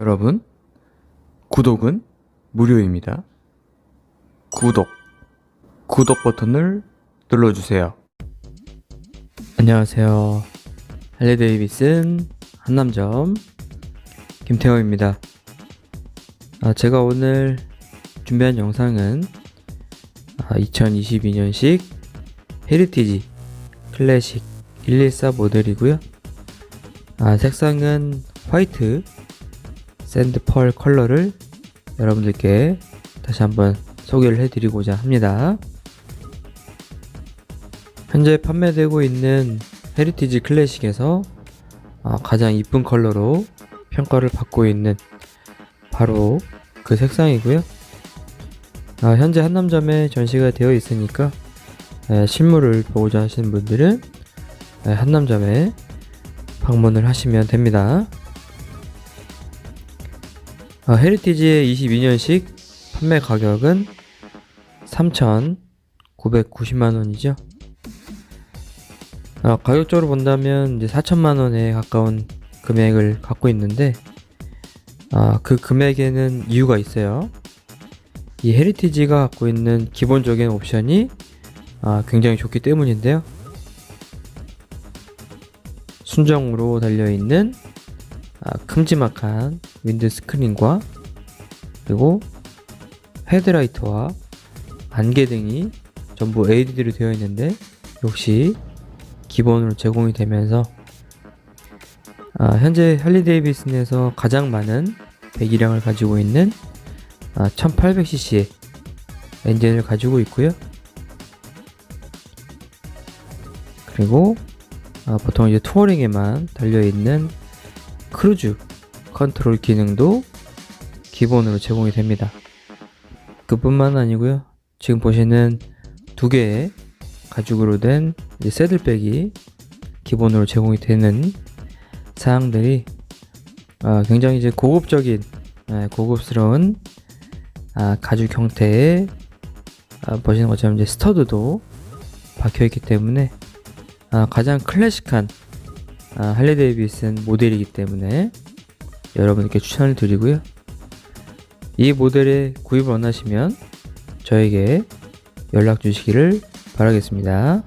여러분, 구독은 무료입니다. 구독, 구독 버튼을 눌러주세요. 안녕하세요. 할리 데이비슨 한남점 김태호입니다. 아, 제가 오늘 준비한 영상은 2022년식 헤리티지 클래식 114 모델이고요. 아, 색상은 화이트 샌드펄 컬러를 여러분들께 다시 한번 소개를 해드리고자 합니다. 현재 판매되고 있는 헤리티지 클래식에서 아, 가장 이쁜 컬러로 평가를 받고 있는 바로 그 색상이고요. 아, 현재 한남점에 전시가 되어 있으니까 에, 실물을 보고자 하시는 분들은 에, 한남점에 방문을 하시면 됩니다. 아, 헤리티지의 22년식 판매 가격은 3,990만 원이죠. 아, 가격적으로 본다면 이제 4천만 원에 가까운 금액을 갖고 있는데 아, 그 금액에는 이유가 있어요. 이 헤리티지가 갖고 있는 기본적인 옵션이 아, 굉장히 좋기 때문인데요. 순정으로 달려있는 아, 큼지막한 윈드 스크린과 그리고 헤드라이트와 안개등이 전부 LED로 되어 있는데 역시 기본으로 제공이 되면서 아, 현재 할리 데이비슨에서 가장 많은 배기량을 가지고 있는 아, 1800cc의 엔진을 가지고 있고요. 그리고 아, 보통 이제 투어링에만 달려 있는 크루즈 컨트롤 기능도 기본으로 제공이 됩니다. 그뿐만 아니고요. 지금 보시는 두 개의 가죽으로 된 새들백이 기본으로 제공이 되는 사항들이 아, 굉장히 이제 고급적인 아, 고급스러운 아, 가죽 형태의 아, 보시는 것처럼 이제 스터드도 박혀 있기 때문에 아, 가장 클래식한 아, 할리 데이비슨 모델이기 때문에 여러분께 추천을 드리고요. 이 모델의 구입을 원하시면 저에게 연락 주시기를 바라겠습니다.